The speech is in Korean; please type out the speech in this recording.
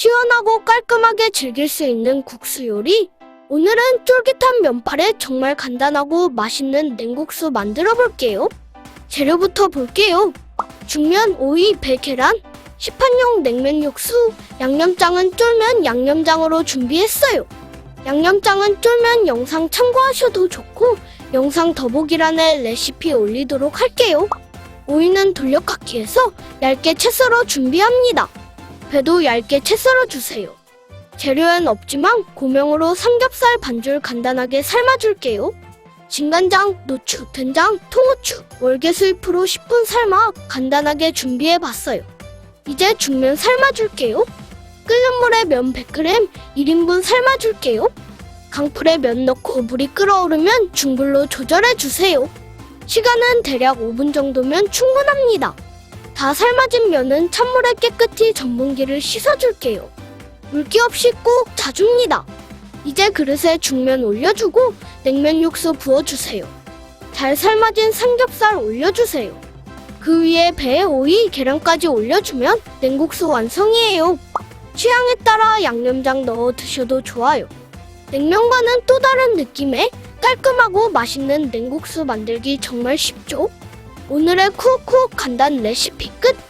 시원하고 깔끔하게 즐길 수 있는 국수 요리. 오늘은 쫄깃한 면발에 정말 간단하고 맛있는 냉국수 만들어 볼게요. 재료부터 볼게요. 중면, 오이, 배, 계란, 시판용 냉면 육수, 양념장은 쫄면 양념장으로 준비했어요. 양념장은 쫄면 영상 참고하셔도 좋고 영상 더보기란에 레시피 올리도록 할게요. 오이는 돌려깎기해서 얇게 채 썰어 준비합니다. 배도 얇게 채 썰어 주세요. 재료엔 없지만 고명으로 삼겹살 반줄 간단하게 삶아줄게요. 진간장, 노추, 된장, 통후추, 월계수잎으로 10분 삶아 간단하게 준비해봤어요. 이제 중면 삶아줄게요. 끓는 물에 면 100g, 1인분 삶아줄게요. 강불에 면 넣고 물이 끓어오르면 중불로 조절해주세요. 시간은 대략 5분 정도면 충분합니다. 다 삶아진 면은 찬물에 깨끗이 전분기를 씻어줄게요. 물기 없이 꼭 자줍니다. 이제 그릇에 중면 올려주고 냉면 육수 부어주세요. 잘 삶아진 삼겹살 올려주세요. 그 위에 배, 오이, 계란까지 올려주면 냉국수 완성이에요. 취향에 따라 양념장 넣어 드셔도 좋아요. 냉면과는 또 다른 느낌의 깔끔하고 맛있는 냉국수 만들기 정말 쉽죠? 오늘의 쿡쿡 간단 레시피 끝!